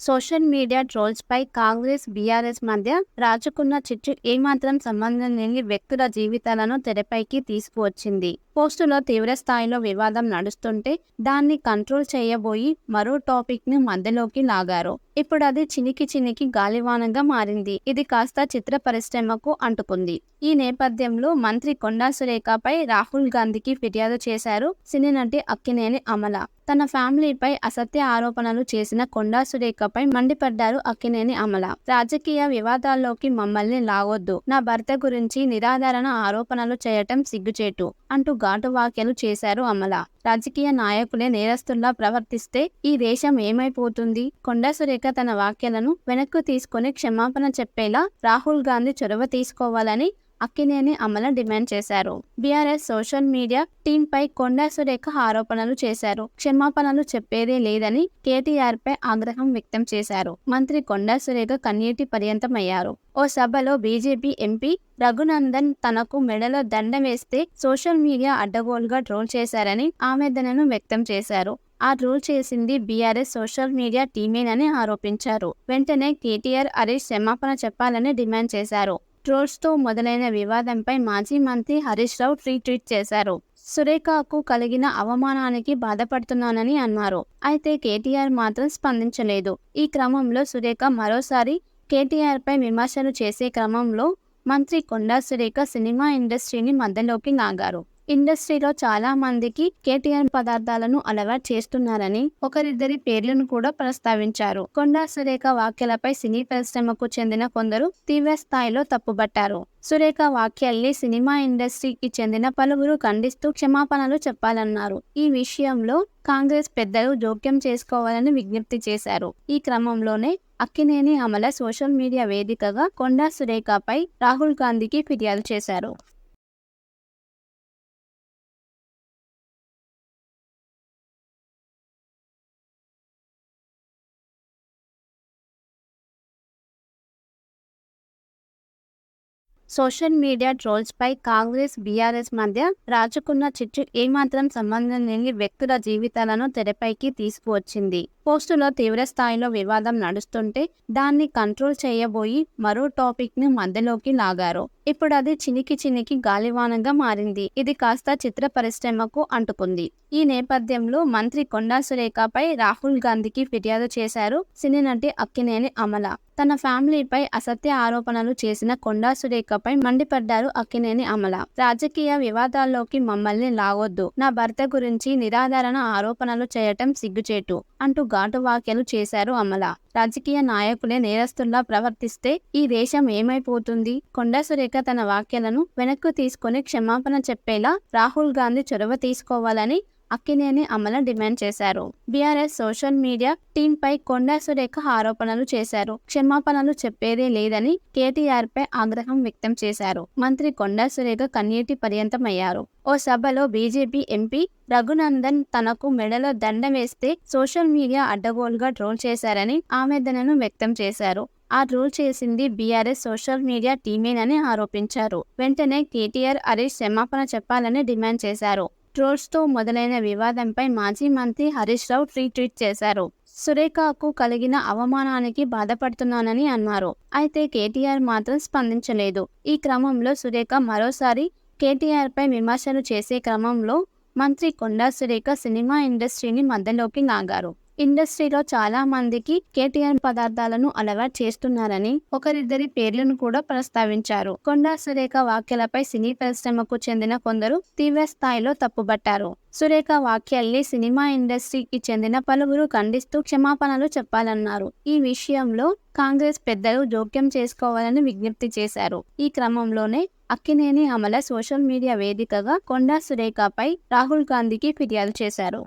Social media ట్రోల్స్పై Congress, BRS మధ్య రాజుకున్న చిచ్చు ఏమాత్రం సంబంధం లేని వ్యక్తుల జీవితాలను తెరపైకి తీసుకువచ్చింది. పోస్టులో తీవ్రస్థాయిలో వివాదం నడుస్తుంటే దాన్ని కంట్రోల్ చేయబోయి మరో టాపిక్ను మధ్యలోకి లాగారు. ఇప్పుడు అది చినికి చినికి గాలివానంగా మారింది. ఇది కాస్త చిత్ర పరిశ్రమకు అంటుకుంది. ఈ నేపథ్యంలో మంత్రి కొండా సురేఖపై రాహుల్ గాంధీకి ఫిర్యాదు చేశారు సినీ నటి అక్కినేని అమల. తన ఫ్యామిలీపై అసత్య ఆరోపణలు చేసిన కొండా సురేఖపై మండిపడ్డారు అక్కినేని అమల. రాజకీయ వివాదాల్లోకి మమ్మల్ని లాగొద్దు. నా భర్త గురించి నిరాధారణ ఆరోపణలు చేయటం సిగ్గుచేటు అంటూ ఘాటు వ్యాఖ్యలు చేశారు అమల. రాజకీయ నాయకులే నేరస్తుల్లా ప్రవర్తిస్తే ఈ దేశం ఏమైపోతుంది? కొండా సురేఖ తన వ్యాఖ్యలను వెనక్కు తీసుకుని క్షమాపణ చెప్పేలా రాహుల్ గాంధీ చొరవ తీసుకోవాలని అక్కినేని అమల డిమాండ్ చేశారు. బీఆర్ఎస్ సోషల్ మీడియా టీంపై కొండా సురేఖ ఆరోపణలు చేశారు. క్షమాపణలు చెప్పేదే లేదని కేటీఆర్ పై ఆగ్రహం వ్యక్తం చేశారు. మంత్రి కొండా సురేఖ కన్నీటి పర్యంతమయ్యారు. ఓ సభలో బీజేపీ ఎంపీ రఘునందన్ తనకు మెడలో దండ వేస్తే సోషల్ మీడియా అడ్డగోలుగా ట్రోల్ చేశారని ఆవేదనను వ్యక్తం చేశారు. ఆ రూల్ చేసింది బీఆర్ఎస్ సోషల్ మీడియా టీమేనని ఆరోపించారు. వెంటనే కేటీఆర్, హరీష్ క్షమాపణ చెప్పాలని డిమాండ్ చేశారు. ట్రోల్స్తో మొదలైన వివాదంపై మాజీ మంత్రి హరీష్ రావు రీట్వీట్ చేశారు. సురేఖకు కలిగిన అవమానానికి బాధపడుతున్నానని అన్నారు. అయితే కేటీఆర్ మాత్రం స్పందించలేదు. ఈ క్రమంలో సురేఖ మరోసారి కేటీఆర్పై విమర్శలు చేసే క్రమంలో మంత్రి కొండా సురేఖ సినిమా ఇండస్ట్రీని మధ్యలోకి లాగారు. ఇండస్ట్రీలో చాలా మందికి కేటీఆర్ పదార్థాలను అలవాటు చేస్తున్నారని ఒకరిద్దరి పేర్లను కూడా ప్రస్తావించారు. కొండా సురేఖ వ్యాఖ్యలపై సినీ పరిశ్రమకు చెందిన కొందరు తీవ్రస్థాయిలో తప్పుబట్టారు. సురేఖ వాక్యాల్ని సినిమా ఇండస్ట్రీకి చెందిన పలువురు ఖండిస్తూ క్షమాపణలు చెప్పాలన్నారు. ఈ విషయంలో కాంగ్రెస్ పెద్దలు జోక్యం చేసుకోవాలని విజ్ఞప్తి చేశారు. ఈ క్రమంలోనే అక్కినేని అమల సోషల్ మీడియా వేదికగా కొండా సురేఖపై రాహుల్ గాంధీకి ఫిర్యాదు చేశారు. సోషల్ మీడియా ట్రోల్స్పై కాంగ్రెస్, బీఆర్ఎస్ మధ్య రాజుకున్న చిచ్చు ఏమాత్రం సంబంధం లేని వ్యక్తుల జీవితాలను తెరపైకి తీసుకువచ్చింది. పోస్టులో తీవ్రస్థాయిలో వివాదం నడుస్తుంటే దాన్ని కంట్రోల్ చేయబోయి మరో టాపిక్ను మధ్యలోకి లాగారు. ఇప్పుడు అది చినికి చినికి గాలివానంగా మారింది. ఇది కాస్త చిత్ర పరిశ్రమకు అంటుకుంది. ఈ నేపథ్యంలో మంత్రి కొండా సురేఖపై రాహుల్ గాంధీకి ఫిర్యాదు చేశారు సినీ నటి అక్కినేని అమల. తన ఫ్యామిలీపై అసత్య ఆరోపణలు చేసిన కొండా సురేఖపై మండిపడ్డారు అక్కినేని అమల. రాజకీయ వివాదాల్లోకి మమ్మల్ని లాగొద్దు. నా భర్త గురించి నిరాధారణ ఆరోపణలు చేయటం సిగ్గుచేటు అంటూ ఘాటు వ్యాఖ్యలు చేశారు అమల. రాజకీయ నాయకులే నేరస్తుల్లా ప్రవర్తిస్తే ఈ దేశం ఏమైపోతుంది? కొండా సురేఖ తన వ్యాఖ్యలను వెనక్కు తీసుకుని క్షమాపణ చెప్పేలా రాహుల్ గాంధీ చొరవ తీసుకోవాలని అక్కినేని అమల డిమాండ్ చేశారు. బీఆర్ఎస్ సోషల్ మీడియా టీంపై కొండా సురేఖ ఆరోపణలు చేశారు. క్షమాపణలు చెప్పేదే లేదని కేటీఆర్పై ఆగ్రహం వ్యక్తం చేశారు. మంత్రి కొండా సురేఖ కన్నీటి పర్యంతమయ్యారు. ఓ సభలో బీజేపీ ఎంపీ రఘునందన్ తనకు మెడలో దండ వేస్తే సోషల్ మీడియా అడ్డగోలుగా ట్రోల్ చేశారని ఆవేదనను వ్యక్తం చేశారు. ఆ ట్రోల్ చేసింది బీఆర్ఎస్ సోషల్ మీడియా టీమేనని ఆరోపించారు. వెంటనే కేటీఆర్, హరీష్ క్షమాపణ చెప్పాలని డిమాండ్ చేశారు. ట్రోల్స్తో మొదలైన వివాదంపై మాజీ మంత్రి హరీష్ రావు రీట్వీట్ చేశారు. సురేఖకు కలిగిన అవమానానికి బాధపడుతున్నానని అన్నారు. అయితే కేటీఆర్ మాత్రం స్పందించలేదు. ఈ క్రమంలో సురేఖ మరోసారి కేటీఆర్పై విమర్శలు చేసే క్రమంలో మంత్రి కొండా సురేఖ సినిమా ఇండస్ట్రీని మధ్యలోకి లాగారు. ఇండస్ట్రీలో చాలా మందికి కేటీఆర్ పదార్థాలను అలవాటు చేస్తున్నారని ఒకరిద్దరి పేర్లను కూడా ప్రస్తావించారు. కొండా సురేఖ వ్యాఖ్యలపై సినీ పరిశ్రమకు చెందిన కొందరు తీవ్రస్థాయిలో తప్పుబట్టారు. సురేఖ వాక్యాల్ని సినిమా ఇండస్ట్రీకి చెందిన పలువురు ఖండిస్తూ క్షమాపణలు చెప్పాలన్నారు. ఈ విషయంలో కాంగ్రెస్ పెద్దలు జోక్యం చేసుకోవాలని విజ్ఞప్తి చేశారు. ఈ క్రమంలోనే అక్కినేని అమల సోషల్ మీడియా వేదికగా కొండా సురేఖపై రాహుల్ గాంధీకి ఫిర్యాదు చేశారు.